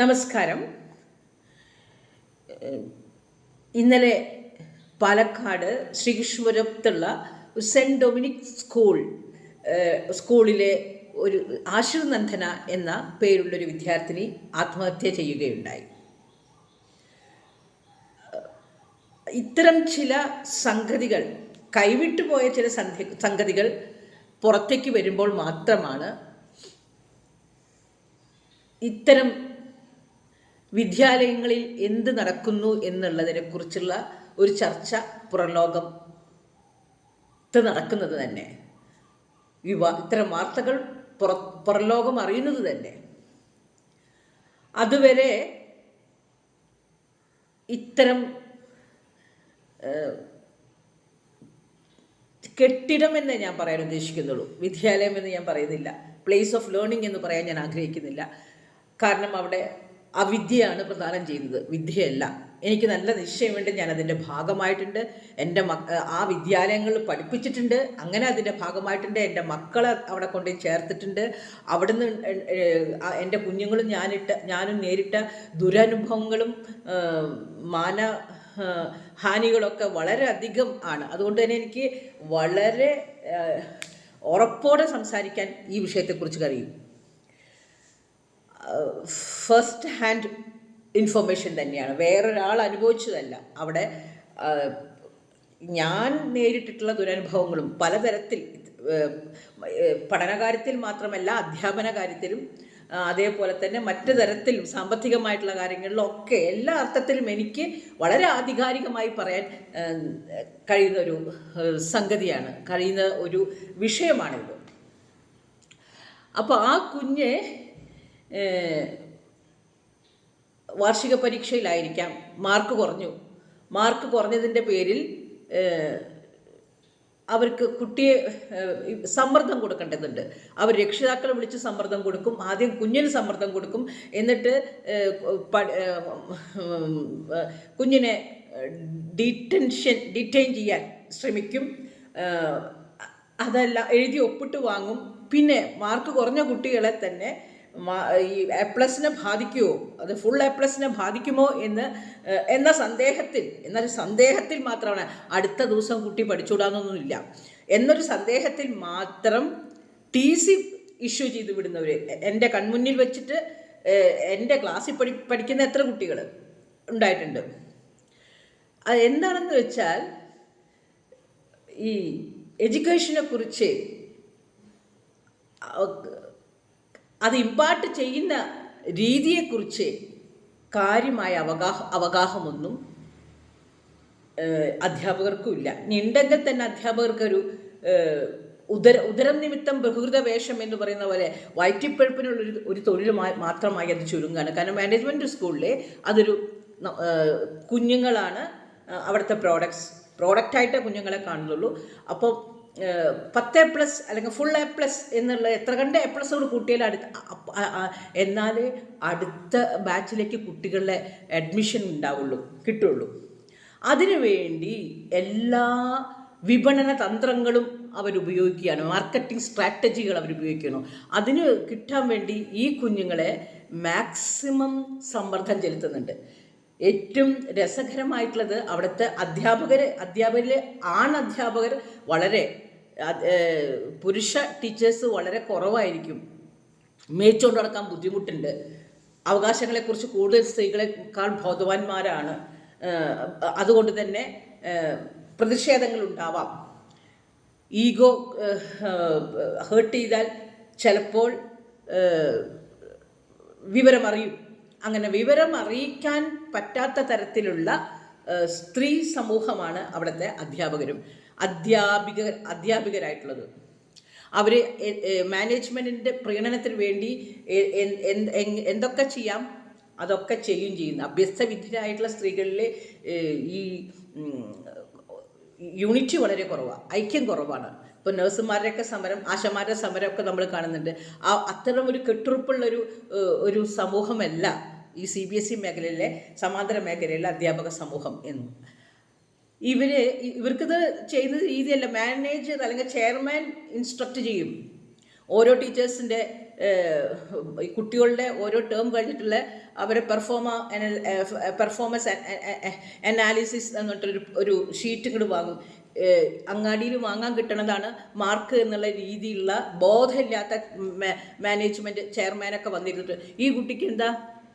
നമസ്കാരം. ഇന്നലെ പാലക്കാട് ശ്രീകൃഷ്ണപുരത്തുള്ള സെന്റ് ഡൊമിനിക് സ്കൂൾ സ്കൂളിലെ ഒരു ആശുനന്ദന എന്ന പേരുള്ളൊരു വിദ്യാർത്ഥിനി ആത്മഹത്യ ചെയ്യുകയുണ്ടായി. ഇത്തരം ചില സംഗതികൾ കൈവിട്ടുപോയ ചില സംഗതികൾ പുറത്തേക്ക് വരുമ്പോൾ മാത്രമാണ് ഇത്തരം വിദ്യാലയങ്ങളിൽ എന്ത് നടക്കുന്നു എന്നുള്ളതിനെക്കുറിച്ചുള്ള ഒരു ചർച്ച പുറലോകം നടക്കുന്നത് തന്നെ. വിവാ ഇത്തരം വാർത്തകൾ പുറ പുറലോകം അറിയുന്നത് തന്നെ. അതുവരെ ഇത്തരം കെട്ടിടം എന്നേ ഞാൻ പറയാൻ ഉദ്ദേശിക്കുന്നുള്ളൂ. വിദ്യാലയം എന്ന് ഞാൻ പറയുന്നില്ല. പ്ലേസ് ഓഫ് ലേണിംഗ് എന്ന് പറയാൻ ഞാൻ ആഗ്രഹിക്കുന്നില്ല. കാരണം അവിടെ അവിദ്യയാണ് പ്രധാനം ചെയ്യുന്നത്. വിദ്യയല്ല. എനിക്ക് നല്ല നിശ്ചയമുണ്ട്. ഞാൻ അതിന്റെ ഭാഗമായിട്ടുണ്ട്. എന്റെ മക്ക ആ വിദ്യാലയങ്ങളിൽ പഠിപ്പിച്ചിട്ടുണ്ട്. അങ്ങനെ അതിന്റെ ഭാഗമായിട്ടുണ്ട്. എന്റെ മക്കളെ അവിടെ കൊണ്ട് ചേർത്തിട്ടുണ്ട്. അവിടുന്ന് എന്റെ കുഞ്ഞുങ്ങളും ഞാനിട്ട ഞാനും നേരിട്ട ദുരനുഭവങ്ങളും മാന ഹാനികളൊക്കെ ഹാനികളൊക്കെ വളരെയധികം ആണ്. അതുകൊണ്ട് തന്നെ എനിക്ക് വളരെ ഉറപ്പോടെ സംസാരിക്കാൻ ഈ വിഷയത്തെക്കുറിച്ച് കഴിയും. ഫസ്റ്റ് ഹാൻഡ് ഇൻഫർമേഷൻ തന്നെയാണ്. വേറൊരാൾ അനുഭവിച്ചതല്ല. അവിടെ ഞാൻ നേരിട്ടിട്ടുള്ള ദുരനുഭവങ്ങളും പലതരത്തിൽ പഠനകാര്യത്തിൽ മാത്രമല്ല അധ്യാപന കാര്യത്തിലും അതേപോലെ തന്നെ മറ്റു തരത്തിലും സാമ്പത്തികമായിട്ടുള്ള കാര്യങ്ങളിലൊക്കെ എല്ലാ അർത്ഥത്തിലും എനിക്ക് വളരെ ആധികാരികമായി പറയാൻ കഴിയുന്ന ഒരു സംഗതിയാണ് കഴിയുന്ന ഒരു വിഷയമാണിത്. അപ്പോൾ ആ കുഞ്ഞ് വാർഷിക പരീക്ഷയിലായിരിക്കാം. മാർക്ക് കുറഞ്ഞു. മാർക്ക് കുറഞ്ഞതിന്റെ പേരിൽ അവർക്ക് കുട്ടിയെ സമ്മർദ്ദം കൊടുക്കേണ്ടതുണ്ട്. അവർ രക്ഷിതാക്കളെ വിളിച്ച് സമ്മർദ്ദം കൊടുക്കും. ആദ്യം കുഞ്ഞിന് സമ്മർദ്ദം കൊടുക്കും. എന്നിട്ട് കുഞ്ഞിനെ ഡിറ്റൻഷൻ ഡിറ്റൈൻ ചെയ്യാൻ ശ്രമിക്കും. അതല്ല എഴുതി ഒപ്പിട്ട് വാങ്ങും. പിന്നെ മാർക്ക് കുറഞ്ഞ കുട്ടികളെ തന്നെ ഈ എ പ്ലസിനെ ബാധിക്കുമോ അത് ഫുൾ എ പ്ലസിനെ ബാധിക്കുമോ എന്ന് എന്ന സന്ദേഹത്തിൽ എന്നൊരു സന്ദേഹത്തിൽ മാത്രമാണ് അടുത്ത ദിവസം കുട്ടി പഠിച്ചുകൂടാന്നൊന്നുമില്ല. എന്നൊരു സന്ദേഹത്തിൽ മാത്രം ടി സി ഇഷ്യൂ ചെയ്ത് വിടുന്നവർ എന്റെ കൺമുന്നിൽ വെച്ചിട്ട് എന്റെ ക്ലാസ്സിൽ പഠി പഠിക്കുന്ന എത്ര കുട്ടികൾ ഉണ്ടായിട്ടുണ്ട്? അത് എന്താണെന്ന് വെച്ചാൽ ഈ എഡ്യൂക്കേഷനെ കുറിച്ച് അത് ഇമ്പാർട്ട് ചെയ്യുന്ന രീതിയെക്കുറിച്ച് കാര്യമായ അവഗാഹ അവഗാഹമൊന്നും അധ്യാപകർക്കുമില്ല ഇനി ഉണ്ടെങ്കിൽ തന്നെ അധ്യാപകർക്കൊരു ഉദര ഉദരം നിമിത്തം ബഹുകൃത വേഷം എന്ന് പറയുന്ന പോലെ വയറ്റിപ്പഴുപ്പിനുള്ളൊരു ഒരു തൊഴിൽ മാത്രമായി അത് ചുരുങ്ങാണ്. കാരണം മാനേജ്മെന്റ് സ്കൂളിലെ അതൊരു കുഞ്ഞുങ്ങളാണ് അവിടുത്തെ പ്രോഡക്ട്സ് പ്രോഡക്റ്റായിട്ടേ കുഞ്ഞുങ്ങളെ കാണുന്നുള്ളൂ. അപ്പോൾ പത്ത് എ പ്ലസ് അല്ലെങ്കിൽ ഫുൾ എ പ്ലസ് എന്നുള്ള എത്ര കണ്ട് എ പ്ലസോട് കൂട്ടിയാൽ അടുത്ത എന്നാൽ അടുത്ത ബാച്ചിലേക്ക് കുട്ടികളുടെ അഡ്മിഷൻ ഉണ്ടാവുള്ളൂ കിട്ടുള്ളൂ. അതിനുവേണ്ടി എല്ലാ വിപണന തന്ത്രങ്ങളും അവരുപയോഗിക്കുകയാണ്. മാർക്കറ്റിംഗ് സ്ട്രാറ്റജികൾ അവരുപയോഗിക്കണം അതിന് കിട്ടാൻ വേണ്ടി ഈ കുഞ്ഞുങ്ങളെ മാക്സിമം സമ്മർദ്ദം ചെലുത്തുന്നുണ്ട്. ഏറ്റവും രസകരമായിട്ടുള്ളത് അവിടുത്തെ അധ്യാപകർ ആൺ അധ്യാപകർ വളരെ പുരുഷ ടീച്ചേഴ്സ് വളരെ കുറവായിരിക്കും. മേച്ചുകൊണ്ട് നടക്കാൻ ബുദ്ധിമുട്ടുണ്ട്. അവകാശങ്ങളെക്കുറിച്ച് കൂടുതൽ സ്ത്രീകളെക്കാൾ ബോധവാന്മാരാണ്. അതുകൊണ്ട് തന്നെ പ്രതിഷേധങ്ങൾ ഉണ്ടാവാം ഈഗോ ഹേർട്ട് ചെയ്താൽ ചിലപ്പോൾ വിവരമറിയും. അങ്ങനെ വിവരം അറിയിക്കാൻ പറ്റാത്ത തരത്തിലുള്ള സ്ത്രീ സമൂഹമാണ് അവിടുത്തെ അധ്യാപകരും. അധ്യാപിക അധ്യാപികരായിട്ടുള്ളത്. അവർ മാനേജ്മെന്റിന്റെ പ്രീണനത്തിന് വേണ്ടി എന്തൊക്കെ ചെയ്യാം അതൊക്കെ ചെയ്യും ചെയ്യുന്നു. അഭ്യസ്തവിദ്യരായിട്ടുള്ള സ്ത്രീകളിലെ ഈ യൂണിറ്റി വളരെ കുറവാണ് ഐക്യം കുറവാണ്. ഇപ്പോൾ നഴ്സുമാരുടെയൊക്കെ സമരം ആശമാരുടെ സമരമൊക്കെ നമ്മൾ കാണുന്നുണ്ട്. ആ അത്തരം ഒരു കെട്ടുറപ്പുള്ളൊരു ഒരു സമൂഹമല്ല ഈ സി ബി എസ് ഇ മേഖലയിലെ സമാന്തര മേഖലയിലെ അധ്യാപക സമൂഹം എന്ന്. ഇവർ ഇവർക്കിത് ചെയ്യുന്ന രീതിയല്ല. മാനേജർ അല്ലെങ്കിൽ ചെയർമാൻ ഇൻസ്ട്രക്ട് ചെയ്യും. ഓരോ ടീച്ചേഴ്സിന്റെ കുട്ടികളുടെ ഓരോ ടേം കഴിഞ്ഞിട്ടുള്ള അവരെ പെർഫോമ പെർഫോമൻസ് അനാലിസിസ് എന്നിട്ടൊരു ഒരു ഷീറ്റ് ഇങ്ങോട്ട് വാങ്ങും. അങ്ങാടിയിൽ വാങ്ങാൻ കിട്ടണതാണ് മാർക്ക് എന്നുള്ള രീതിയിലുള്ള ബോധമില്ലാത്ത മാനേജ്മെന്റ് ചെയർമാനൊക്കെ വന്നിരുന്നിട്ട്. ഈ കുട്ടിക്ക് എന്താ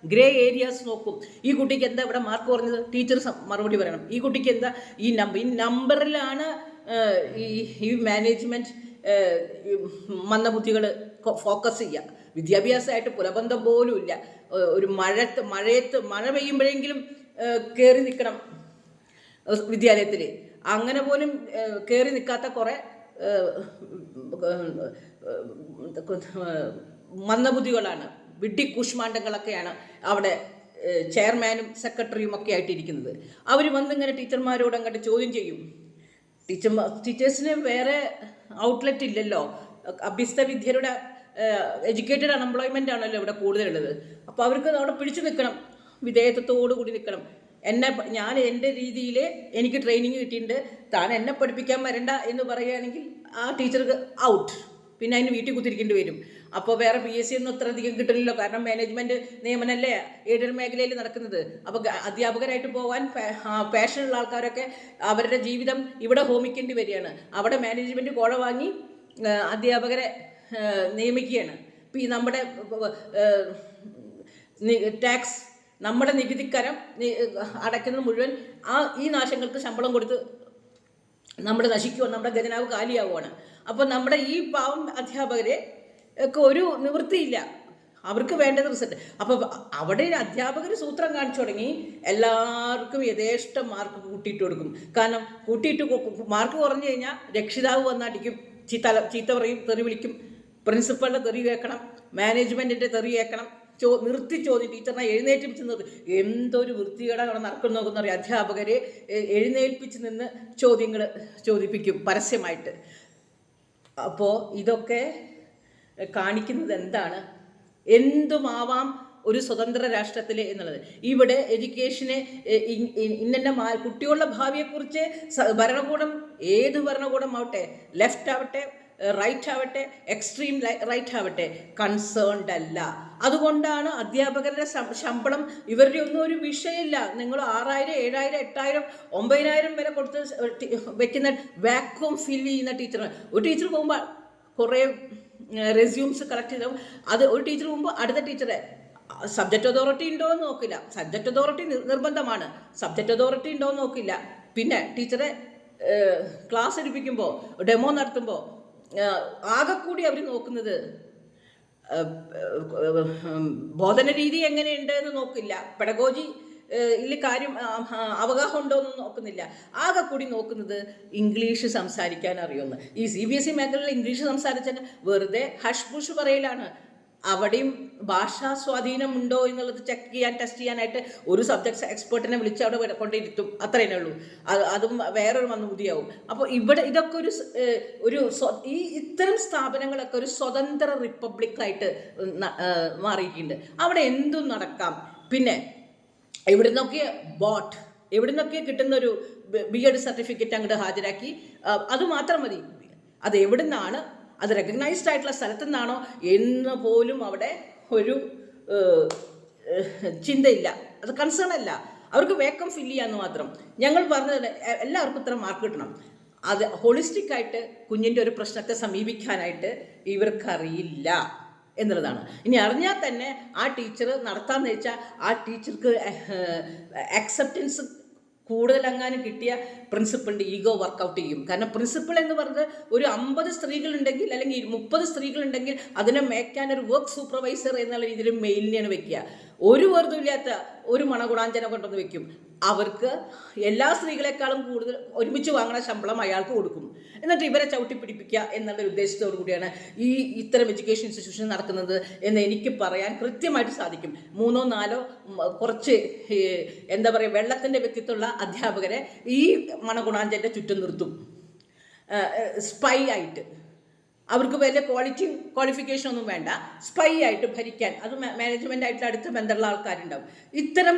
ഗ്രേ ഏരിയാസ് നോക്കും. ഈ കുട്ടിക്ക് എന്താ ഇവിടെ മാർക്ക് കുറഞ്ഞത്? ടീച്ചർ മറുപടി പറയണം. ഈ കുട്ടിക്ക് എന്താ? ഈ നമ്പർ ഈ നമ്പറിലാണ് ഈ ഈ മാനേജ്മെന്റ് മന്ദബുദ്ധികൾ ഫോക്കസ് ചെയ്യുക. വിദ്യാഭ്യാസമായിട്ട് പുലബന്ധം പോലും ഇല്ല. ഒരു മഴത്ത് മഴയത്ത് മഴ പെയ്യുമ്പോഴെങ്കിലും കയറി നിൽക്കണം വിദ്യാലയത്തിൽ അങ്ങനെ പോലും കയറി നിൽക്കാത്ത കുറേ മന്ദബുദ്ധികളാണ് വിഡ്ഢി കൂഷ്മാണ്ഡങ്ങളൊക്കെയാണ് അവിടെ ചെയർമാനും സെക്രട്ടറിയും ഒക്കെ ആയിട്ടിരിക്കുന്നത്. അവർ വന്നിങ്ങനെ ടീച്ചർമാരോട് അങ്ങോട്ട് ചോദ്യം ചെയ്യും. ടീച്ചർമാർ ടീച്ചേഴ്സിന് വേറെ ഔട്ട്ലെറ്റ് ഇല്ലല്ലോ. അഭ്യസ്ത വിദ്യരുടെ എഡ്യൂക്കേറ്റഡ് അൺഎംപ്ലോയ്മെന്റ് ആണല്ലോ ഇവിടെ കൂടുതലുള്ളത്. അപ്പോൾ അവർക്ക് അവിടെ പിടിച്ചു നിൽക്കണം വിധേയത്വത്തോടു കൂടി നിൽക്കണം. എന്നെ ഞാൻ എന്റെ രീതിയിൽ എനിക്ക് ട്രെയിനിങ് കിട്ടിയിട്ടുണ്ട് താൻ എന്നെ പഠിപ്പിക്കാൻ വരണ്ട എന്ന് പറയുകയാണെങ്കിൽ ആ ടീച്ചർക്ക് ഔട്ട് പിന്നെ അതിന് വീട്ടിൽ കുത്തിരിക്കേണ്ടി വരും. അപ്പോൾ വേറെ പി എസ് സി ഒന്നും അത്ര അധികം കിട്ടില്ലല്ലോ കാരണം മാനേജ്മെന്റ് നിയമനല്ലേ എയ്ഡഡ് മേഖലയിൽ നടക്കുന്നത്? അപ്പോൾ അധ്യാപകരായിട്ട് പോകാൻ പാഷനുള്ള ആൾക്കാരൊക്കെ അവരുടെ ജീവിതം ഇവിടെ ഹോമിക്കേണ്ടി വരികയാണ്. അവിടെ മാനേജ്മെന്റ് കോഴ വാങ്ങി അധ്യാപകരെ നിയമിക്കുകയാണ്. ഇപ്പോൾ ഈ നമ്മുടെ ടാക്സ് നമ്മുടെ നികുതിക്കരം അടയ്ക്കുന്നത് മുഴുവൻ ആ ഈ നാശങ്ങൾക്ക് ശമ്പളം കൊടുത്ത് നമ്മുടെ നശിക്കുവാ. നമ്മുടെ ഖജനാവ് കാലിയാവുകയാണ് അപ്പോൾ നമ്മുടെ ഈ പാവം അധ്യാപകരെ ഒക്കെ ഒരു നിവൃത്തിയില്ല. അവർക്ക് വേണ്ടത് റിസൾട്ട് അപ്പോൾ അവിടെ അധ്യാപകർ സൂത്രം കാണിച്ചു തുടങ്ങി. എല്ലാവർക്കും യഥേഷ്ടം മാർക്ക് കൂട്ടിയിട്ട് കൊടുക്കും. കാരണം കൂട്ടിയിട്ട് മാർക്ക് കുറഞ്ഞു കഴിഞ്ഞാൽ രക്ഷിതാവ് വന്നടിക്കും ചീത്ത ചീത്ത പറയും തെറി വിളിക്കും. പ്രിൻസിപ്പളിന്റെ തെറി കേൾക്കണം. മാനേജ്മെന്റിന്റെ തെറി കേൾക്കണം. ചോ നിർത്തി ചോദ്യം ടീച്ചറിനെ എഴുന്നേൽപ്പിച്ച് നിർത്തി. എന്തൊരു വൃത്തികേടാണ് അവിടെ നടക്കുന്നു നോക്കുന്ന പറയും അധ്യാപകരെ എഴുന്നേൽപ്പിച്ച് നിന്ന് ചോദ്യങ്ങൾ ചോദിപ്പിക്കും പരസ്യമായിട്ട്. അപ്പോൾ ഇതൊക്കെ കാണിക്കുന്നത് എന്താണ്? എന്തുമാവാം ഒരു സ്വതന്ത്ര രാഷ്ട്രത്തിൽ എന്നുള്ളത്. ഇവിടെ എഡ്യൂക്കേഷനെ ഇന്നെ കുട്ടികളുടെ ഭാവിയെക്കുറിച്ച് ഭരണകൂടം ഏത് ഭരണകൂടം ആവട്ടെ ലെഫ്റ്റ് ആവട്ടെ റൈറ്റ് ആവട്ടെ എക്സ്ട്രീം റൈറ്റ് ആവട്ടെ കൺസേൺഡ് അല്ല. അതുകൊണ്ടാണ് അധ്യാപകരുടെ ശമ്പളം ഇവരുടെ ഒന്നും ഒരു വിഷയമില്ല. നിങ്ങൾ ആറായിരം ഏഴായിരം എട്ടായിരം ഒമ്പതിനായിരം വരെ കൊടുത്ത് വെക്കുന്ന വാക്വം ഫിൽ ചെയ്യുന്ന ടീച്ചർ ഒരു ടീച്ചർ പോകുമ്പോൾ കുറേ റെസ്യൂംസ് കളക്ട് ചെയ്ത അത് ഒരു ടീച്ചർ മുമ്പ് അടുത്ത ടീച്ചറെ സബ്ജക്റ്റ് അതോറിറ്റി ഉണ്ടോ എന്ന് നോക്കില്ല. സബ്ജക്റ്റ് അതോറിറ്റി നിർബന്ധമാണ്. സബ്ജക്റ്റ് അതോറിറ്റി ഉണ്ടോ എന്ന് നോക്കില്ല. പിന്നെ ടീച്ചറെ ക്ലാസ് എടുപ്പിക്കുമ്പോൾ ഡെമോ നടത്തുമ്പോൾ ആകെ കൂടി അവർ നോക്കുന്നത് ബോധന രീതി എങ്ങനെയുണ്ട് എന്ന് നോക്കില്ല. പെഡഗോജി ഇതിൽ കാര്യം അവഗാഹം ഉണ്ടോ എന്ന് നോക്കുന്നില്ല. ആകെ കൂടി നോക്കുന്നത് ഇംഗ്ലീഷ് സംസാരിക്കാൻ അറിയുമെന്ന് ഈ സി ബി എസ് ഇ മേഖലയിൽ ഇംഗ്ലീഷ് സംസാരിച്ചാൽ വെറുതെ ഹഷ് പുഷ് പറയലാണ്. അവിടെയും ഭാഷാ സ്വാധീനമുണ്ടോ എന്നുള്ളത് ചെക്ക് ചെയ്യാൻ ടെസ്റ്റ് ചെയ്യാനായിട്ട് ഒരു സബ്ജക്ട്സ് എക്സ്പേർട്ടിനെ വിളിച്ച് അവിടെ കൊണ്ടിരുത്തും. അത്രയേ ഉള്ളൂ. അത് അതും വേറൊരു മന്ദബുദ്ധിയാവും അപ്പോൾ ഇവിടെ ഇതൊക്കെ ഒരു ഒരു ഈ ഇത്തരം സ്ഥാപനങ്ങളൊക്കെ ഒരു സ്വതന്ത്ര റിപ്പബ്ലിക്കായിട്ട് മാറിയിട്ടുണ്ട്. അവിടെ എന്തും നടക്കാം. പിന്നെ എവിടെ നിന്നൊക്കെ ബോട്ട് എവിടെ നിന്നൊക്കെ കിട്ടുന്ന ഒരു ബി എഡ് സർട്ടിഫിക്കറ്റ് അങ്ങോട്ട് ഹാജരാക്കി അത് മാത്രം മതി. അത് എവിടെ നിന്നാണ് അത് റെക്കഗ്നൈസ്ഡ് ആയിട്ടുള്ള സ്ഥലത്തു നിന്നാണോ എന്ന് പോലും അവിടെ ഒരു ചിന്തയില്ല. അത് കൺസേൺ അല്ല. അവർക്ക് വേക്കം ഫില്ല് ചെയ്യാന്ന് മാത്രം. ഞങ്ങൾ പറഞ്ഞത് എല്ലാവർക്കും ഇത്ര മാർക്ക് കിട്ടണം. അത് ഹോളിസ്റ്റിക് ആയിട്ട് കുഞ്ഞിന്റെ ഒരു പ്രശ്നത്തെ സമീപിക്കാനായിട്ട് ഇവർക്കറിയില്ല. എന്നുള്ളതാണ്. ഇനി അറിഞ്ഞാൽ തന്നെ ആ ടീച്ചർ നടത്താമെന്ന് വെച്ചാൽ ആ ടീച്ചർക്ക് അക്സെപ്റ്റൻസ് കൂടുതലെങ്ങാനും കിട്ടിയ പ്രിൻസിപ്പളിന്റെ ഈഗോ വർക്കൗട്ട് ചെയ്യും. കാരണം പ്രിൻസിപ്പൾ എന്ന് പറഞ്ഞത് ഒരു അമ്പത് സ്ത്രീകളുണ്ടെങ്കിൽ അല്ലെങ്കിൽ മുപ്പത് സ്ത്രീകളുണ്ടെങ്കിൽ അതിനെ മേക്കാൻ ഒരു വർക്ക് സൂപ്പർവൈസർ എന്നുള്ള രീതിയിൽ മെയിലിനെയാണ് വെക്കുക. ഒരു വേർതുമില്ലാത്ത ഒരു മണകുടാഞ്ചനം കൊണ്ടുവന്ന് വെക്കും. അവർക്ക് എല്ലാ സ്ത്രീകളെക്കാളും കൂടുതൽ ഒരുമിച്ച് വാങ്ങുന്ന ശമ്പളം അയാൾക്ക് കൊടുക്കും. എന്നിട്ട് ഇവരെ ചവിട്ടി പിടിപ്പിക്കുക എന്നുള്ള ഉദ്ദേശത്തോടു കൂടിയാണ് ഈ ഇത്തരം എഡ്യൂക്കേഷൻ ഇൻസ്റ്റിറ്റ്യൂഷൻ നടക്കുന്നത് എന്ന് എനിക്ക് പറയാൻ കൃത്യമായിട്ട് സാധിക്കും. മൂന്നോ നാലോ കുറച്ച് എന്താ പറയുക വെള്ളത്തിന്റെ വ്യക്തിത്വമുള്ള അധ്യാപകരെ ഈ മണഗുണാഞ്ചന്റെ ചുറ്റും നിർത്തും. സ്പൈ ആയിട്ട്. അവർക്ക് വലിയ ക്വാളിറ്റി ക്വാളിഫിക്കേഷൻ ഒന്നും വേണ്ട. സ്പൈ ആയിട്ട് ഭരിക്കാൻ. അത് മാനേജ്മെന്റ് ആയിട്ട് അടുത്ത് ബന്ധമുള്ള ആൾക്കാരുണ്ടാവും. ഇത്തരം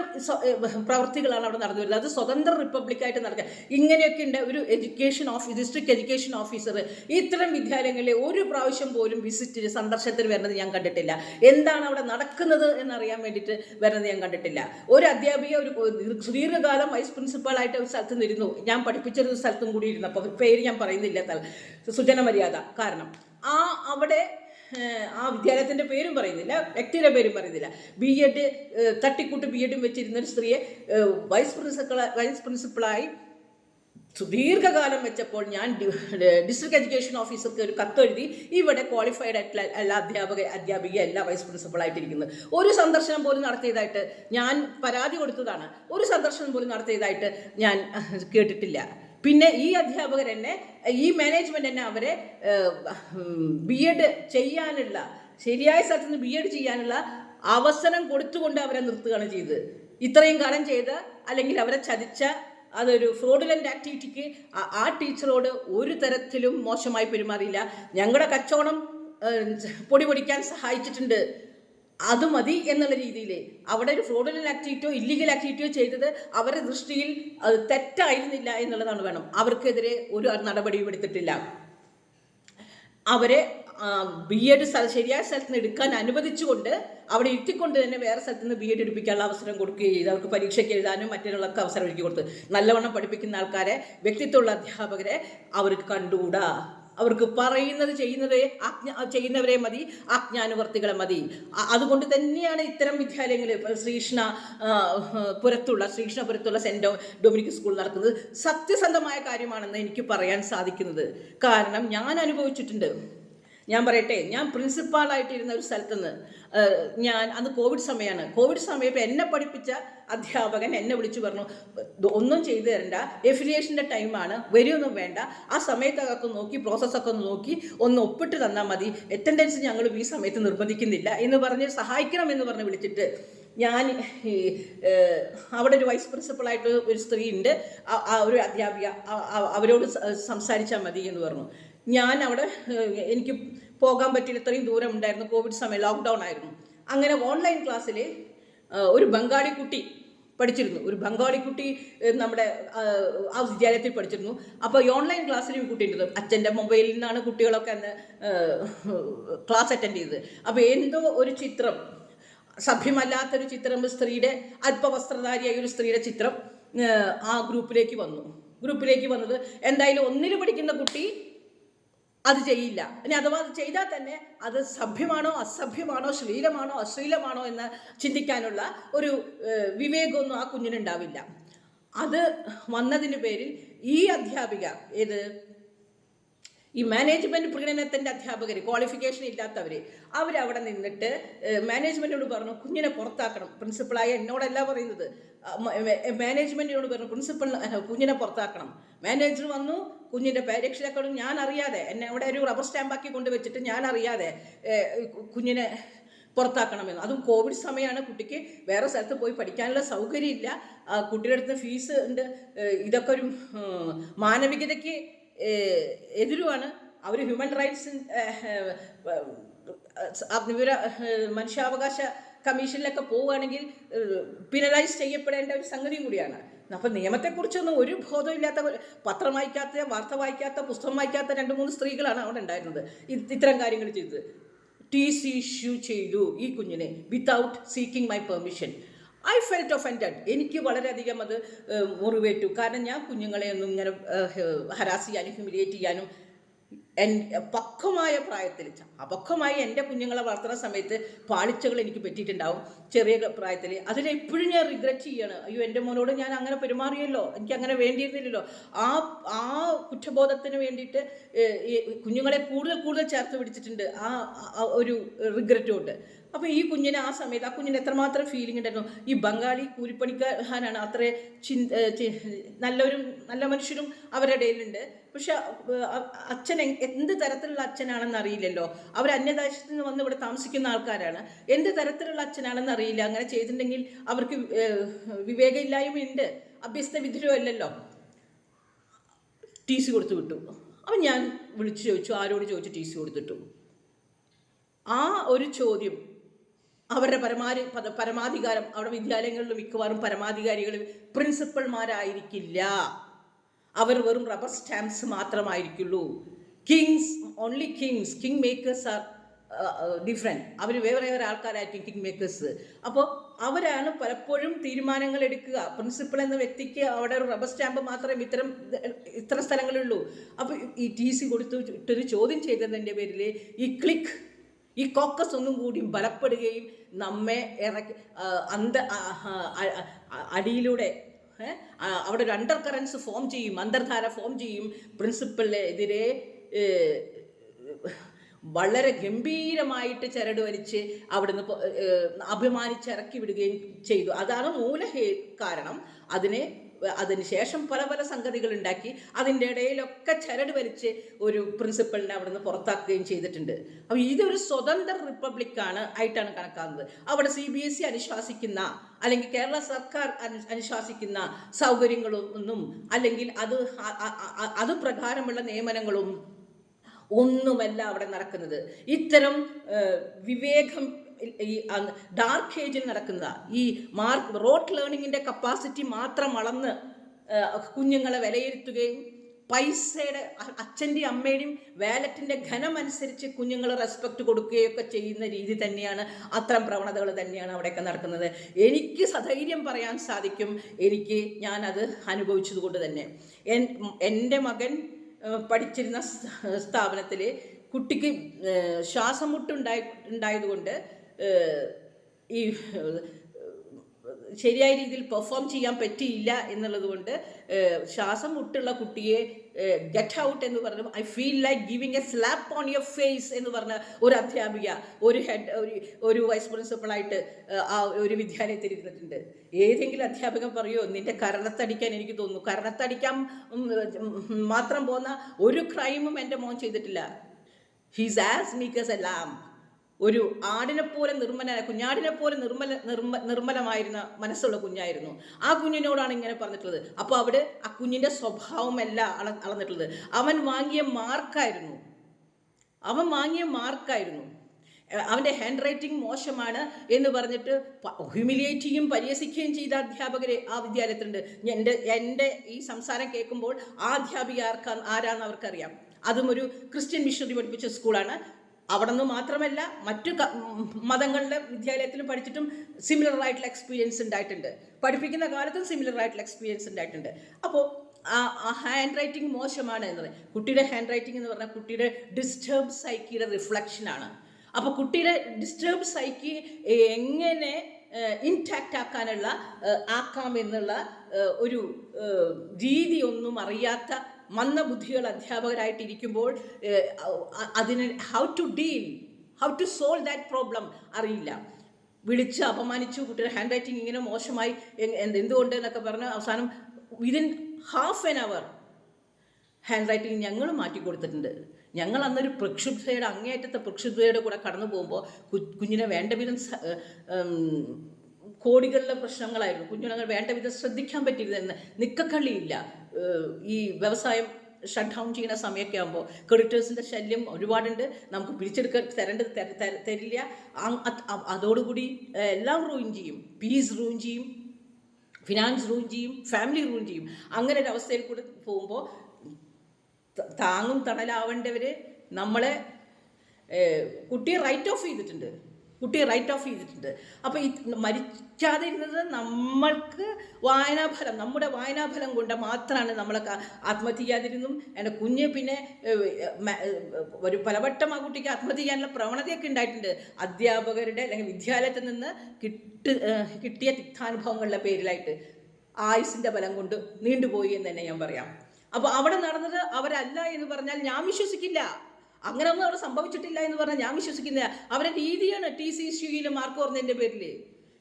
പ്രവൃത്തികളാണ് അവിടെ നടന്നു വരുന്നത്. അത് സ്വതന്ത്ര റിപ്പബ്ലിക്കായിട്ട് നടക്കുക. ഇങ്ങനെയൊക്കെ ഉണ്ട് ഒരു education office district education officer ഇത്തരം വിദ്യാലയങ്ങളിൽ ഒരു പ്രാവശ്യം പോലും വിസിറ്റ് സന്ദർശനത്തിന് വരുന്നത് ഞാൻ കണ്ടിട്ടില്ല. എന്താണ് അവിടെ നടക്കുന്നത് എന്നറിയാൻ വേണ്ടിയിട്ട് വരുന്നത് ഞാൻ കണ്ടിട്ടില്ല. ഒരു അധ്യാപിക ഒരു ദീർഘകാലം വൈസ് പ്രിൻസിപ്പാളായിട്ട് ഒരു സ്ഥലത്ത് നിന്നിരുന്നു. ഞാൻ പഠിപ്പിച്ചൊരു സ്ഥലത്തും കൂടി ഇരുന്നു അപ്പോൾ പേര് ഞാൻ പറയുന്നില്ല സുജന മര്യാദ കാരണം. ആ അവിടെ ആ വിദ്യാലയത്തിന്റെ പേരും പറയുന്നില്ല വ്യക്തിയുടെ പേരും പറയുന്നില്ല. ബി എഡ് തട്ടിക്കൂട്ട് ബി എഡും വെച്ചിരുന്ന ഒരു സ്ത്രീയെ വൈസ് പ്രിൻസിപ്പൾ വൈസ് പ്രിൻസിപ്പളായി സുദീർഘകാലം വെച്ചപ്പോൾ ഞാൻ ഡിസ്ട്രിക്ട് എഡ്യൂക്കേഷൻ ഓഫീസർക്ക് ഒരു കത്തെഴുതി ഇവിടെ ക്വാളിഫൈഡ് ആയിട്ടുള്ള എല്ലാ അധ്യാപക അധ്യാപിക അല്ല വൈസ് പ്രിൻസിപ്പളായിട്ടിരിക്കുന്നത് ഒരു സന്ദർശനം പോലും നടത്തിയതായിട്ട് ഞാൻ പരാതി കൊടുത്തതാണ്. ഒരു സന്ദർശനം പോലും നടത്തിയതായിട്ട് ഞാൻ കേട്ടിട്ടില്ല. പിന്നെ ഈ അധ്യാപകർ എന്നെ ഈ മാനേജ്മെന്റ് എന്നെ അവരെ ബി എഡ് ചെയ്യാനുള്ള ശരിയായ സ്ഥലത്ത് നിന്ന് ബി എഡ് ചെയ്യാനുള്ള അവസരം കൊടുത്തുകൊണ്ട് അവരെ നിർത്തുകയാണ് ചെയ്തത്. ഇത്രയും കാലം ചെയ്ത് അല്ലെങ്കിൽ അവരെ ചതിച്ച അതൊരു ഫ്രോഡുലന്റ് ആക്ടിവിറ്റിക്ക് ആ- ടീച്ചറോട് ഒരു തരത്തിലും മോശമായി പെരുമാറിയില്ല. ഞങ്ങളുടെ കച്ചവടം പൊടി പൊടിക്കാൻ സഹായിച്ചിട്ടുണ്ട്. അത് മതി എന്നുള്ള രീതിയിൽ അവിടെ ഒരു ഫ്രോഡുലൻ ആക്ടിവിറ്റിയോ ഇല്ലീഗൽ ആക്ടിവിറ്റിയോ ചെയ്തത് അവരുടെ ദൃഷ്ടിയിൽ അത് തെറ്റായിരുന്നില്ല എന്നുള്ളതാണ് വേണം. അവർക്കെതിരെ ഒരു നടപടിയും എടുത്തിട്ടില്ല. അവരെ ബി എഡ് ശരിയായ സ്ഥലത്ത് നിന്ന് എടുക്കാൻ അനുവദിച്ചുകൊണ്ട് അവിടെ ഇരുത്തിക്കൊണ്ട് തന്നെ വേറെ സ്ഥലത്ത് നിന്ന് ബി എഡ് എടുപ്പിക്കാനുള്ള അവസരം കൊടുക്കുകയും ചെയ്തു. അവർക്ക് പരീക്ഷയ്ക്ക് എഴുതാനും മറ്റുള്ളവർക്ക് അവസരം ഒരുക്കി കൊടുത്തു. നല്ലവണ്ണം പഠിപ്പിക്കുന്ന ആൾക്കാരെ വ്യക്തിത്വമുള്ള അധ്യാപകരെ അവർക്ക് കണ്ടുകൂടാ. അവർക്ക് പറയുന്നത് ചെയ്യുന്നത് ആജ്ഞ ചെയ്യുന്നവരെ മതി ആജ്ഞാനുവർത്തികളെ മതി. അതുകൊണ്ട് തന്നെയാണ് ഇത്തരം വിദ്യാലയങ്ങളിൽ ശ്രീകൃഷ്ണ പുരത്തുള്ള ശ്രീകൃഷ്ണപുരത്തുള്ള സെന്റ് ഡൊമിനിക് സ്കൂൾ നടക്കുന്നത് സത്യസന്ധമായ കാര്യമാണെന്ന് എനിക്ക് പറയാൻ സാധിക്കുന്നത്. കാരണം ഞാൻ അനുഭവിച്ചിട്ടുണ്ട്. ഞാൻ പറയട്ടെ ഞാൻ പ്രിൻസിപ്പാളായിട്ടിരുന്ന ഒരു സ്ഥലത്തുനിന്ന് ഞാൻ അന്ന് കോവിഡ് സമയമാണ് കോവിഡ് സമയത്ത് എന്നെ പഠിപ്പിച്ച അധ്യാപകൻ എന്നെ വിളിച്ചു പറഞ്ഞു ഒന്നും ചെയ്തു തരണ്ട. എഫിലിയേഷന്റെ ടൈമാണ് വരുമൊന്നും വേണ്ട. ആ സമയത്തൊക്കെ നോക്കി പ്രോസസ്സൊക്കെ നോക്കി ഒന്ന് ഒപ്പിട്ട് തന്നാൽ മതി. അറ്റൻഡൻസ് ഞങ്ങൾ ഈ സമയത്ത് നിർബന്ധിക്കുന്നില്ല. എന്ന് പറഞ്ഞ് സഹായിക്കണം എന്ന് പറഞ്ഞ് വിളിച്ചിട്ട് ഞാൻ ഈ അവിടെ ഒരു വൈസ് പ്രിൻസിപ്പളായിട്ട് ഒരു സ്ത്രീ ഉണ്ട്. ആ- ഒരു അധ്യാപിക അവരോട് സംസാരിച്ചാൽ മതി എന്ന് പറഞ്ഞു. ഞാൻ അവിടെ എനിക്ക് പോകാൻ പറ്റില്ല ഇത്രയും ദൂരം ഉണ്ടായിരുന്നു. കോവിഡ് സമയം ലോക്ക്ഡൗൺ ആയിരുന്നു. അങ്ങനെ ഓൺലൈൻ ക്ലാസ്സിൽ ഒരു ബംഗാളി കുട്ടി പഠിച്ചിരുന്നു. ഒരു ബംഗാളി കുട്ടി നമ്മുടെ ആ, വിദ്യാലയത്തിൽ പഠിച്ചിരുന്നു. അപ്പോൾ ഈ ഓൺലൈൻ ക്ലാസ്സിൽ ഈ കുട്ടി ഉണ്ടത്. അച്ഛന്റെ മൊബൈലിൽ നിന്നാണ് കുട്ടികളൊക്കെ അന്ന് ക്ലാസ് അറ്റൻഡ് ചെയ്തത്. അപ്പോൾ എന്തോ ഒരു ചിത്രം സഭ്യമല്ലാത്തൊരു ചിത്രം സ്ത്രീയുടെ അല്പവസ്ത്രധാരിയായ ഒരു സ്ത്രീയുടെ ചിത്രം ആ ഗ്രൂപ്പിലേക്ക് വന്നു. ഗ്രൂപ്പിലേക്ക് വന്നത് എന്തായാലും ഒന്നിൽ പഠിക്കുന്ന കുട്ടി അത് ചെയ്യില്ല. ഇനി അഥവാ അത് ചെയ്താൽ തന്നെ അത് സഭ്യമാണോ അസഭ്യമാണോ ശ്ലീലമാണോ അശ്ലീലമാണോ എന്ന് ചിന്തിക്കാനുള്ള ഒരു വിവേകമൊന്നും ആ കുഞ്ഞിനുണ്ടാവില്ല. അത് വന്നതിന് പേരിൽ ഈ അധ്യാപിക ഏത്? ഈ മാനേജ്മെന്റ് പ്രകടനത്തിന്റെ അധ്യാപകർ ക്വാളിഫിക്കേഷൻ ഇല്ലാത്തവർ അവരവിടെ നിന്നിട്ട് മാനേജ്മെന്റിനോട് പറഞ്ഞു കുഞ്ഞിനെ പുറത്താക്കണം. പ്രിൻസിപ്പളായ എന്നോടല്ല പറയുന്നത്. മാനേജ്മെന്റിനോട് പറഞ്ഞു പ്രിൻസിപ്പൾ കുഞ്ഞിനെ പുറത്താക്കണം. മാനേജർ വന്നു കുഞ്ഞിന്റെ രക്ഷിതാക്കളും ഞാൻ അറിയാതെ എന്നെ അവിടെ ഒരു റബ്ബർ സ്റ്റാമ്പാക്കി കൊണ്ടുവച്ചിട്ട് ഞാൻ അറിയാതെ കുഞ്ഞിനെ പുറത്താക്കണമെന്ന്. അതും കോവിഡ് സമയമാണ് കുട്ടിക്ക് വേറെ സ്ഥലത്ത് പോയി പഠിക്കാനുള്ള സൗകര്യമില്ല. കുട്ടിയുടെ അടുത്ത് ഫീസ് ഉണ്ട്. ഇതൊക്കെ ഒരു മാനവികതയ്ക്ക് എതിരുമാണ് അവർ ഹ്യൂമൻ റൈറ്റ്സ് വിവര മനുഷ്യാവകാശ കമ്മീഷനിലൊക്കെ പോവുകയാണെങ്കിൽ പിനലൈസ് ചെയ്യപ്പെടേണ്ട ഒരു സംഗതി കൂടിയാണ്. അപ്പം നിയമത്തെക്കുറിച്ചൊന്നും ഒരു ബോധമില്ലാത്ത പത്രം വായിക്കാത്ത വാർത്ത വായിക്കാത്ത പുസ്തകം വായിക്കാത്ത രണ്ട് മൂന്ന് സ്ത്രീകളാണ് അവിടെ ഉണ്ടായിരുന്നത്. ഇത്തരം കാര്യങ്ങൾ ചെയ്തത്. ടി സി ഇഷ്യൂ ചെയ്തു ഈ കുഞ്ഞിനെ without seeking my permission I felt offended എനിക്ക് വളരെയധികം അത് മുറിവേറ്റു. കാരണം ഞാൻ കുഞ്ഞുങ്ങളെ ഒന്നും ഇങ്ങനെ ഹരാസ് ചെയ്യാനും ഹ്യൂമിലിയേറ്റ് ചെയ്യാനും എൻ പക്വമായ പ്രായത്തിൽ അപക്വമായി എന്റെ കുഞ്ഞുങ്ങളെ വളർത്തുന്ന സമയത്ത് പാളിച്ചകൾ എനിക്ക് പറ്റിയിട്ടുണ്ടാവും ചെറിയ പ്രായത്തിൽ. അതിൽ എപ്പോഴും ഞാൻ റിഗ്രറ്റ് ചെയ്യാണ്. അയ്യോ എന്റെ മോനോട് ഞാൻ അങ്ങനെ പെരുമാറിയല്ലോ എനിക്ക് അങ്ങനെ വേണ്ടിയിരുന്നില്ലല്ലോ. ആ ആ കുറ്റബോധത്തിന് വേണ്ടിയിട്ട് കുഞ്ഞുങ്ങളെ കൂടുതൽ കൂടുതൽ ചേർത്ത് പിടിച്ചിട്ടുണ്ട്. ആ ഒരു റിഗ്രറ്റ് കൊണ്ട്. അപ്പോൾ ഈ കുഞ്ഞിന് ആ സമയത്ത് ആ കുഞ്ഞിന് എത്രമാത്രം ഫീലിംഗ് ഉണ്ടായിരുന്നു? ഈ ബംഗാളി കൂലിപ്പണിക്കാരനാണ് അത്ര ചി- നല്ലൊരു നല്ല മനുഷ്യരും അവരുടെ ഇടയിലുണ്ട്. പക്ഷെ അച്ഛൻ എന്ത് തരത്തിലുള്ള അച്ഛനാണെന്ന് അറിയില്ലല്ലോ. അവർ അന്യദേശത്ത് നിന്ന് വന്ന് ഇവിടെ താമസിക്കുന്ന ആൾക്കാരാണ്. എന്ത് തരത്തിലുള്ള അച്ഛനാണെന്ന് അറിയില്ല. അങ്ങനെ ചെയ്തിട്ടുണ്ടെങ്കിൽ അവർക്ക് വിവേകമില്ലായ്മയുണ്ട്. അഭ്യസ്ത വിധുരമല്ലല്ലോ ടി സി കൊടുത്തു വിട്ടു. അപ്പം ഞാൻ വിളിച്ചു ചോദിച്ചു ആരോട് ചോദിച്ചു ടി സി കൊടുത്തിട്ടു. ആ ഒരു ചോദ്യം അവരുടെ പരമാധി പരമാധികാരം അവിടെ വിദ്യാലയങ്ങളിൽ മിക്കവാറും പരമാധികാരികൾ പ്രിൻസിപ്പൽമാരായിരിക്കില്ല അവർ വെറും rubber stamps മാത്രമായിരിക്കുള്ളൂ. Kings only kings king makers are different അവർ വേറെ വേറെ ആൾക്കാരായിരിക്കും കിങ് മേക്കേഴ്സ് അപ്പോൾ അവരാണ് പലപ്പോഴും തീരുമാനങ്ങൾ എടുക്കുക. പ്രിൻസിപ്പൾ എന്ന വ്യക്തിക്ക് അവിടെ ഒരു റബ്ബർ സ്റ്റാമ്പ് മാത്രമേ ഇത്തരം ഇത്ര സ്ഥലങ്ങളുള്ളൂ. അപ്പോൾ ഈ ടി സി കൊടുത്തു ഇട്ടൊരു ചോദ്യം ചെയ്തതിന്റെ പേരിൽ ഈ ക്ലിക്ക് ഈ കോക്കസ് ഒന്നും കൂടി ബലപ്പെടുകയും നമ്മെ ഇറക്കി അന്ത അടിയിലൂടെ അവിടെ ഒരു അണ്ടർ കറൻസ് ഫോം ചെയ്യും അന്തർധാര ഫോം ചെയ്യും പ്രിൻസിപ്പളിനെതിരെ വളരെ ഗംഭീരമായിട്ട് ചരട് വലിച്ച് അവിടുന്ന് അഭിമാനിച്ചിറക്കി വിടുകയും ചെയ്തു. അതാണ് മൂല കാരണം. അതിനെ അതിന് ശേഷം പല പല സംഗതികൾ ഉണ്ടാക്കി. അതിന്റെ ഇടയിലൊക്കെ ചരട് വലിച്ച് ഒരു പ്രിൻസിപ്പളിനെ അവിടുന്ന് പുറത്താക്കുകയും ചെയ്തിട്ടുണ്ട്. അപ്പോൾ ഇതൊരു സ്വതന്ത്ര റിപ്പബ്ലിക്കാണ് ആയിട്ടാണ് കണക്കാക്കുന്നത് അവിടെ സി ബി എസ് ഇ അനുശാസിക്കുന്ന അല്ലെങ്കിൽ കേരള സർക്കാർ അനു- അനുശാസിക്കുന്ന സൗകര്യങ്ങളൊന്നും അല്ലെങ്കിൽ അത് അത് പ്രകാരമുള്ള നിയമനങ്ങളും ഒന്നുമല്ല അവിടെ നടക്കുന്നത്. ഇത്തരം വിവേകം ഈ ഡാർക്ക് ഏജിൽ നടക്കുന്ന ഈ മാർക്ക് റോട്ട് ലേണിങ്ങിന്റെ കപ്പാസിറ്റി മാത്രം അളന്ന് കുഞ്ഞുങ്ങളെ വിലയിരുത്തുകയും പൈസയുടെ അച്ഛന്റെയും അമ്മയുടെയും വാലറ്റിന്റെ ഘനം അനുസരിച്ച് കുഞ്ഞുങ്ങളെ റെസ്പെക്റ്റ് കൊടുക്കുകയൊക്കെ ചെയ്യുന്ന രീതി തന്നെയാണ് അത്തരം പ്രവണതകൾ തന്നെയാണ് അവിടെയൊക്കെ നടക്കുന്നത്. എനിക്ക് സധൈര്യം പറയാൻ സാധിക്കും. എനിക്ക് ഞാനത് അനുഭവിച്ചത് കൊണ്ട് തന്നെ. എൻ എന്റെ മകൻ പഠിച്ചിരുന്ന സ്ഥാപനത്തിൽ കുട്ടിക്ക് ശ്വാസം മുട്ടുണ്ടായി ഉണ്ടായതുകൊണ്ട് ഈ ശരിയായ രീതിയിൽ പെർഫോം ചെയ്യാൻ പറ്റിയില്ല എന്നുള്ളത് കൊണ്ട് ശ്വാസം മുട്ടുള്ള കുട്ടിയെ ഗെറ്റ് ഔട്ട് എന്ന് പറഞ്ഞു I feel like giving a slap on your face എന്ന് പറഞ്ഞ ഒരു അധ്യാപിക ഒരു ഹെഡ് ഒരു ഒരു വൈസ് പ്രിൻസിപ്പളായിട്ട് ആ ഒരു വിദ്യാലയത്തിൽ ഇരുന്നിട്ടുണ്ട്. ഏതെങ്കിലും അധ്യാപകൻ പറയുമോ നിന്റെ കരണത്തടിക്കാൻ എനിക്ക് തോന്നുന്നു. കരണത്തടിക്കാൻ മാത്രം പോകുന്ന ഒരു ക്രൈമും എന്റെ മോൻ ചെയ്തിട്ടില്ല. He's as meek as a lamb ഒരു ആടിനെ പോലെ നിർമ്മല കുഞ്ഞാടിനെ പോലെ നിർമ്മല നിർമ്മ നിർമ്മലമായിരുന്ന മനസ്സുള്ള കുഞ്ഞായിരുന്നു. ആ കുഞ്ഞിനോടാണ് ഇങ്ങനെ പറഞ്ഞിട്ടുള്ളത്. അപ്പോൾ അവിടെ ആ കുഞ്ഞിന്റെ സ്വഭാവമല്ല അള അളന്നിട്ടുള്ളത്. അവൻ വാങ്ങിയ മാർക്കായിരുന്നു. അവൻ വാങ്ങിയ മാർക്കായിരുന്നു. അവന്റെ ഹാൻഡ് റൈറ്റിംഗ് മോശമാണ് എന്ന് പറഞ്ഞിട്ട് ഹ്യൂമിലിയേറ്റ് ചെയ്യും പരിഹസിക്കുകയും ചെയ്ത അധ്യാപകരെ ആ വിദ്യാലയത്തിലുണ്ട്. എന്റെ എന്റെ ഈ സംസാരം കേൾക്കുമ്പോൾ ആ അധ്യാപിക ആർക്കാ ആരാന്ന് അവർക്കറിയാം. അതും ഒരു ക്രിസ്ത്യൻ മിഷണറി പഠിപ്പിച്ച സ്കൂളാണ്. അവിടെ നിന്ന് മാത്രമല്ല മറ്റു മതങ്ങളുടെ വിദ്യാലയത്തിലും പഠിച്ചിട്ടും സിമിലർ ആയിട്ടുള്ള എക്സ്പീരിയൻസ് ഉണ്ടായിട്ടുണ്ട്. പഠിപ്പിക്കുന്ന കാലത്തും സിമിലർ ആയിട്ടുള്ള എക്സ്പീരിയൻസ് ഉണ്ടായിട്ടുണ്ട്. അപ്പോൾ ആ ഹാൻഡ് റൈറ്റിംഗ് മോശമാണ് എന്ന് പറയും. കുട്ടിയുടെ ഹാൻഡ് റൈറ്റിംഗ് എന്ന് പറഞ്ഞാൽ കുട്ടിയുടെ ഡിസ്റ്റർബ് സൈക്കിയുടെ റിഫ്ലക്ഷനാണ് അപ്പോൾ കുട്ടിയുടെ ഡിസ്റ്റർബ് സൈക്കി എങ്ങനെ ഇൻടാക്റ്റ് ആക്കാനുള്ള ആക്കാം എന്നുള്ള ഒരു രീതി രീതിയൊന്നും അറിയാത്ത മന്ദബുദ്ധികൾ അധ്യാപകരായിട്ടിരിക്കുമ്പോൾ അതിന് how to deal how to solve that problem അറിയില്ല. വിളിച്ച് അപമാനിച്ചു കുട്ടിയുടെ ഹാൻഡ് റൈറ്റിംഗ് ഇങ്ങനെ മോശമായി എന്തുകൊണ്ട് എന്നൊക്കെ പറഞ്ഞ് അവസാനം within half an hour hand writing ഞങ്ങൾ മാറ്റി കൊടുത്തിട്ടുണ്ട് ഞങ്ങൾ അന്നൊരു പ്രക്ഷുബ്ധയുടെ അങ്ങേയറ്റത്തെ പ്രക്ഷുബ്ധയുടെ കൂടെ കടന്നു പോകുമ്പോൾ കുഞ്ഞിനെ വേണ്ട വിധം കോടികളിലെ പ്രശ്നങ്ങളായിരുന്നു. കുഞ്ഞുങ്ങൾ വേണ്ട വിധം ശ്രദ്ധിക്കാൻ പറ്റിയിരുന്ന നിക്കക്കള്ളിയില്ല. ഈ വ്യവസായം ഷട്ട് ഡൗൺ ചെയ്യുന്ന സമയമൊക്കെ ആകുമ്പോൾ ക്രെഡിറ്റേഴ്സിന്റെ ശല്യം ഒരുപാടുണ്ട്. നമുക്ക് പിരിച്ചെടുക്കാൻ തരേണ്ടത് തര- തര- തരില്ല. അതോടുകൂടി എല്ലാം റൂയിൻ ചെയ്യും. പീസ് റൂയിൻ ചെയ്യും. ഫിനാൻസ് റൂയിൻ ചെയ്യും. ഫാമിലി റൂയിൻ ചെയ്യും. അങ്ങനെ ഒരു അവസ്ഥയിൽ കൂടെ പോകുമ്പോൾ താങ്ങും തണലാവേണ്ടവർ നമ്മളെ കുട്ടിയെ റൈറ്റ് ഓഫ് ചെയ്തിട്ടുണ്ട്. കുട്ടിയെ റൈറ്റ് ഓഫ് ചെയ്തിട്ടുണ്ട്. അപ്പോൾ ഈ മരിക്കാതെ ഇരുന്നത് നമ്മൾക്ക് വായനാഫലം നമ്മുടെ വായനാഫലം കൊണ്ട് മാത്രമാണ് നമ്മളൊക്കെ ആത്മഹത്യ ചെയ്യാതിരുന്നതും എന്റെ കുഞ്ഞ് പിന്നെ ഒരു പലവട്ടം ആ കുട്ടിക്ക് ആത്മഹത്യ ചെയ്യാനുള്ള പ്രവണതയൊക്കെ ഉണ്ടായിട്ടുണ്ട്. അധ്യാപകരുടെ അല്ലെങ്കിൽ വിദ്യാലയത്തിൽ നിന്ന് കിട്ട് കിട്ടിയ തിക്താനുഭവങ്ങളുടെ പേരിലായിട്ട് ആയുസിന്റെ ബലം കൊണ്ട് നീണ്ടുപോയി എന്ന് തന്നെ ഞാൻ പറയാം. അപ്പോൾ അവിടെ നടന്നത് അവരല്ല എന്ന് പറഞ്ഞാൽ ഞാൻ വിശ്വസിക്കില്ല. അങ്ങനെ ഒന്നും അവിടെ സംഭവിച്ചിട്ടില്ല എന്ന് പറഞ്ഞാൽ ഞാൻ വിശ്വസിക്കുന്നില്ല. അവരുടെ രീതിയാണ് ടി സി സിയിൽ മാർക്ക് കുറഞ്ഞതിന്റെ പേരിൽ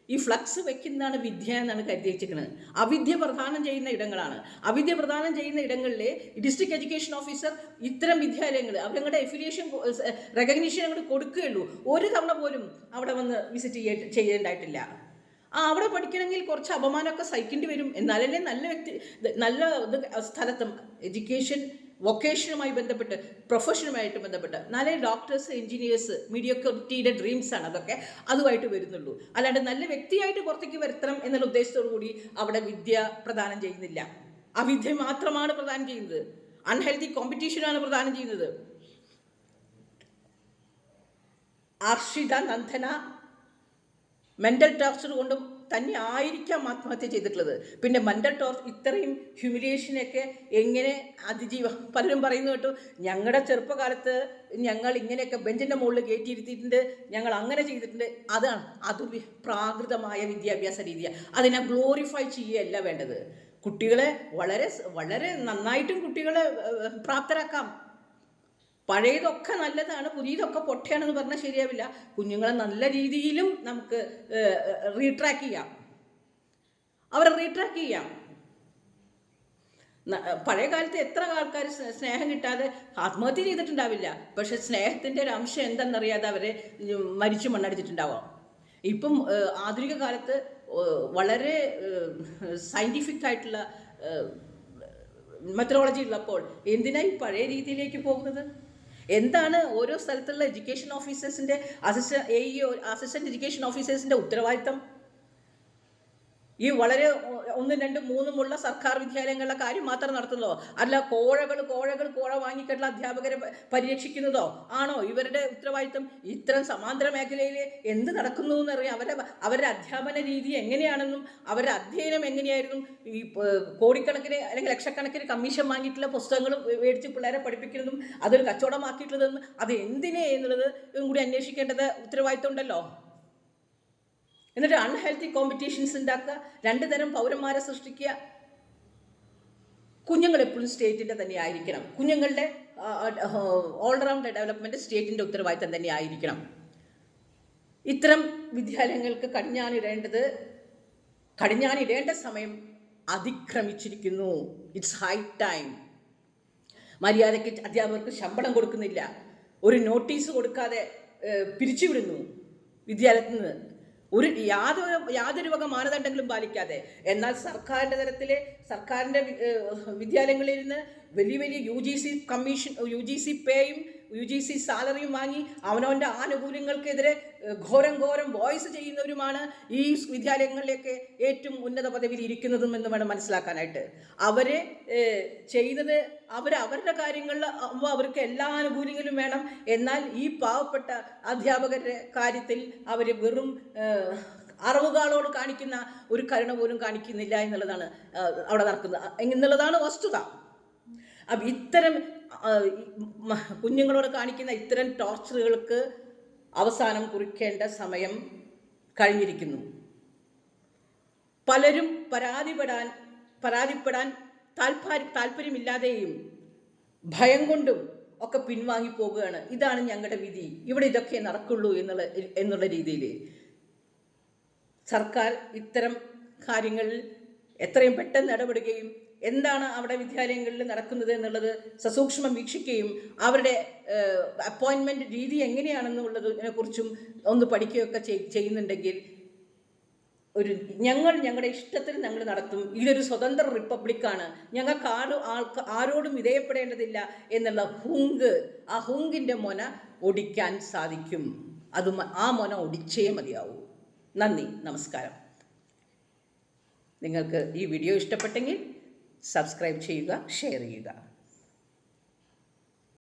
ഈ ഫ്ലക്സ് വെക്കുന്നതാണ് വിദ്യ എന്നാണ് കരുതി വെച്ചിരിക്കുന്നത്. അവിദ്യ പ്രധാനം ചെയ്യുന്ന ഇടങ്ങളാണ്. അവിദ്യ പ്രധാനം ചെയ്യുന്ന ഇടങ്ങളിൽ ഡിസ്ട്രിക്ട് എഡ്യൂക്കേഷൻ ഓഫീസർ ഇത്തരം വിദ്യാലയങ്ങൾ അവരുടെ എഫിലിയേഷൻ റെക്കഗ്നീഷൻ അങ്ങോട്ട് കൊടുക്കുകയുള്ളൂ. ഒരു തവണ പോലും അവിടെ വന്ന് വിസിറ്റ് ചെയ്യ ചെയ്യേണ്ടായിട്ടില്ല. ആ അവിടെ പഠിക്കണമെങ്കിൽ കുറച്ച് അപമാനമൊക്കെ സഹിക്കേണ്ടി വരും. എന്നാലല്ലേ നല്ല വ്യക്തി നല്ല സ്ഥലത്തും എഡ്യൂക്കേഷൻ വൊക്കേഷനുമായി ബന്ധപ്പെട്ട് പ്രൊഫഷനുമായിട്ട് ബന്ധപ്പെട്ട് നല്ല ഡോക്ടേഴ്സ് എഞ്ചിനീയേഴ്സ് മീഡിയോക്രിറ്റിയുടെ ഡ്രീംസ് ആണ് അതൊക്കെ അതുമായിട്ട് വരുന്നുള്ളൂ. അല്ലാണ്ട് നല്ല വ്യക്തിയായിട്ട് പുറത്തേക്ക് വരുത്തണം എന്നുള്ള ഉദ്ദേശത്തോടു കൂടി അവിടെ വിദ്യ പ്രദാനം ചെയ്യുന്നില്ല. അവിദ്യ മാത്രമാണ് പ്രദാനം ചെയ്യുന്നത്. അൺഹെൽത്തി കോമ്പറ്റീഷനാണ് പ്രദാനം ചെയ്യുന്നത്. അർഷിത നന്ദന മെന്റൽ ടോർച്ചർ കൊണ്ടും തന്നെ ആയിരിക്കാം ആത്മഹത്യ ചെയ്തിട്ടുള്ളത്. പിന്നെ മെന്റൽ ടോർച്ചർ ഇത്രയും ഹ്യൂമിലിയേഷനൊക്കെ എങ്ങനെ അതിജീവ പലരും പറയുന്നു കേട്ടു ഞങ്ങളുടെ ചെറുപ്പകാലത്ത് ഞങ്ങൾ ഇങ്ങനെയൊക്കെ ബെഞ്ചിന്റെ മുകളിൽ കയറ്റിയിരുത്തിയിട്ടുണ്ട് ഞങ്ങൾ അങ്ങനെ ചെയ്തിട്ടുണ്ട്. അതാണ് അത് പ്രാകൃതമായ വിദ്യാഭ്യാസ രീതിയാണ് അതിനെ ഗ്ലോറിഫൈ ചെയ്യുകയല്ല വേണ്ടത്. കുട്ടികളെ വളരെ വളരെ നന്നായിട്ടും കുട്ടികളെ പ്രാപ്തരാക്കാം. പഴയതൊക്കെ നല്ലതാണ് പുതിയതൊക്കെ പൊട്ടയാണെന്ന് പറഞ്ഞാൽ ശരിയാവില്ല. കുഞ്ഞുങ്ങളെ നല്ല രീതിയിലും നമുക്ക് റീട്രാക്ക് ചെയ്യാം. അവരെ റീട്രാക്ക് ചെയ്യാം. പഴയ കാലത്ത് എത്ര ആൾക്കാർ സ്നേഹം കിട്ടാതെ ആത്മഹത്യ ചെയ്തിട്ടുണ്ടാവില്ല. പക്ഷെ സ്നേഹത്തിന്റെ ഒരു അംശം എന്തെന്നറിയാതെ അവരെ മരിച്ചു മണ്ണടിച്ചിട്ടുണ്ടാവാം. ഇപ്പം ആധുനിക കാലത്ത് വളരെ സയന്റിഫിക് ആയിട്ടുള്ള മെത്തഡോളജി ഉള്ളപ്പോൾ എന്തിനായി പഴയ രീതിയിലേക്ക് പോകുന്നത്? എന്താണ് ഓരോ സ്ഥലത്തുള്ള education ഓഫീസേഴ്സിന്റെ assistant A E assistant education ഓഫീസേഴ്സിന്റെ ഉത്തരവാദിത്തം? ഈ വളരെ ഒന്നും രണ്ടും മൂന്നുമുള്ള സർക്കാർ വിദ്യാലയങ്ങളിലെ കാര്യം മാത്രം നടത്തുന്നതോ? അല്ല കോഴകൾ കോഴകൾ കോഴ വാങ്ങിക്കെട്ടുള്ള അധ്യാപകരെ പരിരക്ഷിക്കുന്നതോ ആണോ ഇവരുടെ ഉത്തരവാദിത്വം? ഇത്തരം സമാന്തര മേഖലയിൽ എന്ത് നടക്കുന്നു എന്നറിയാം അവരുടെ അവരുടെ അധ്യാപന രീതി എങ്ങനെയാണെന്നും അവരുടെ അധ്യയനം എങ്ങനെയായിരുന്നു? ഈ കോടിക്കണക്കിന് അല്ലെങ്കിൽ ലക്ഷക്കണക്കിന് കമ്മീഷൻ വാങ്ങിയിട്ടുള്ള പുസ്തകങ്ങൾ മേടിച്ച് പിള്ളേരെ പഠിപ്പിക്കുന്നതും അതൊരു കച്ചവടമാക്കിയിട്ടുള്ളതെന്നും അത് എന്തിനെ എന്നുള്ളത് കൂടി അന്വേഷിക്കേണ്ടത് ഉത്തരവാദിത്വം ഉണ്ടല്ലോ. എന്നിട്ട് അൺഹെൽത്തി കോമ്പറ്റീഷൻസ് ഉണ്ടാക്കുക രണ്ട് തരം പൗരന്മാരെ സൃഷ്ടിക്കുക. കുഞ്ഞുങ്ങൾ എപ്പോഴും സ്റ്റേറ്റിന്റെ തന്നെ ആയിരിക്കണം. കുഞ്ഞുങ്ങളുടെ ഓൾറൗണ്ട് ഡെവലപ്മെന്റ് സ്റ്റേറ്റിന്റെ ഉത്തരവാദിത്തം തന്നെ ആയിരിക്കണം. ഇത്തരം വിദ്യാലയങ്ങൾക്ക് കടിഞ്ഞാണിടേണ്ടത് കടിഞ്ഞാണിടേണ്ട സമയം അതിക്രമിച്ചിരിക്കുന്നു. ഇറ്റ്സ് ഹൈ ടൈം മര്യാദയ്ക്ക് അധ്യാപകർക്ക് ശമ്പളം കൊടുക്കുന്നില്ല. ഒരു നോട്ടീസ് കൊടുക്കാതെ പിരിച്ചുവിടുന്നു വിദ്യാലയത്തിൽ നിന്ന്. ഒരു യാതൊരു യാതൊരു വക മാനദണ്ഡങ്ങളും പാലിക്കാതെ. എന്നാൽ സർക്കാരിന്റെ തലത്തിലെ സർക്കാരിന്റെ വിദ്യാലയങ്ങളിൽ നിന്ന് വലിയ വലിയ U G C commission U G C പേയും U G C സാലറിയും വാങ്ങി അവനവന്റെ ആനുകൂല്യങ്ങൾക്കെതിരെ ഘോരം ഘോരം വോയിസ് ചെയ്യുന്നവരുമാണ് ഈ വിദ്യാലയങ്ങളിലേക്ക് ഏറ്റവും ഉന്നത പദവിയിൽ ഇരിക്കുന്നതും എന്ന് വേണം മനസ്സിലാക്കാനായിട്ട്. അവരെ ചെയ്യുന്നത് അവർ അവരുടെ കാര്യങ്ങളിൽ അവർക്ക് എല്ലാ ആനുകൂല്യങ്ങളും വേണം. എന്നാൽ ഈ പാവപ്പെട്ട അധ്യാപകരുടെ കാര്യത്തിൽ അവർ വെറും അറിവുകളോട് കാണിക്കുന്ന ഒരു കരുണ പോലും കാണിക്കുന്നില്ല എന്നുള്ളതാണ് അവിടെ നടക്കുന്നത്. എന്നുള്ളതാണ് വസ്തുത. അപ്പം ഇത്തരം കുഞ്ഞുങ്ങളോട് കാണിക്കുന്ന ഇത്തരം ടോർച്ചറുകൾക്ക് അവസാനം കുറിക്കേണ്ട സമയം കഴിഞ്ഞിരിക്കുന്നു. പലരും പരാതിപ്പെടാൻ പരാതിപ്പെടാൻ താൽപര്യ താല്പര്യമില്ലാതെയും ഭയം കൊണ്ടും ഒക്കെ പിൻവാങ്ങി പോകുകയാണ് ഇതാണ് ഞങ്ങളുടെ വിധി. ഇവിടെ ഇതൊക്കെ നടക്കുള്ളൂ എന്നുള്ള എന്നുള്ള രീതിയിൽ സർക്കാർ ഇത്തരം കാര്യങ്ങളിൽ എത്രയും പെട്ടെന്ന് ഇടപെടുകയും എന്താണ് അവിടെ വിദ്യാലയങ്ങളിൽ നടക്കുന്നത് എന്നുള്ളത് സസൂക്ഷ്മം വീക്ഷിക്കുകയും അവരുടെ അപ്പോയിൻമെന്റ് രീതി എങ്ങനെയാണെന്നുള്ളതിനെ കുറിച്ചും ഒന്ന് പഠിക്കുകയൊക്കെ ചെയ്- ചെയ്യുന്നുണ്ടെങ്കിൽ ഒരു ഞങ്ങൾ ഞങ്ങളുടെ ഇഷ്ടത്തിന് ഞങ്ങൾ നടത്തും. ഇതൊരു സ്വതന്ത്ര റിപ്പബ്ലിക്കാണ്. ഞങ്ങൾക്ക് ആരും ആൾക്ക് ആരോടും വിധേയപ്പെടേണ്ടതില്ല എന്നുള്ള ഹുങ്ക് ആ ഹുങ്കിന്റെ മൊന ഒടിക്കാൻ സാധിക്കും. അത് ആ മൊന ഒടിച്ചേ മതിയാവൂ. നന്ദി നമസ്കാരം. നിങ്ങൾക്ക് ഈ വീഡിയോ ഇഷ്ടപ്പെട്ടെങ്കിൽ സബ്സ്ക്രൈബ് ചെയ്യുക ഷെയർ ചെയ്യുക.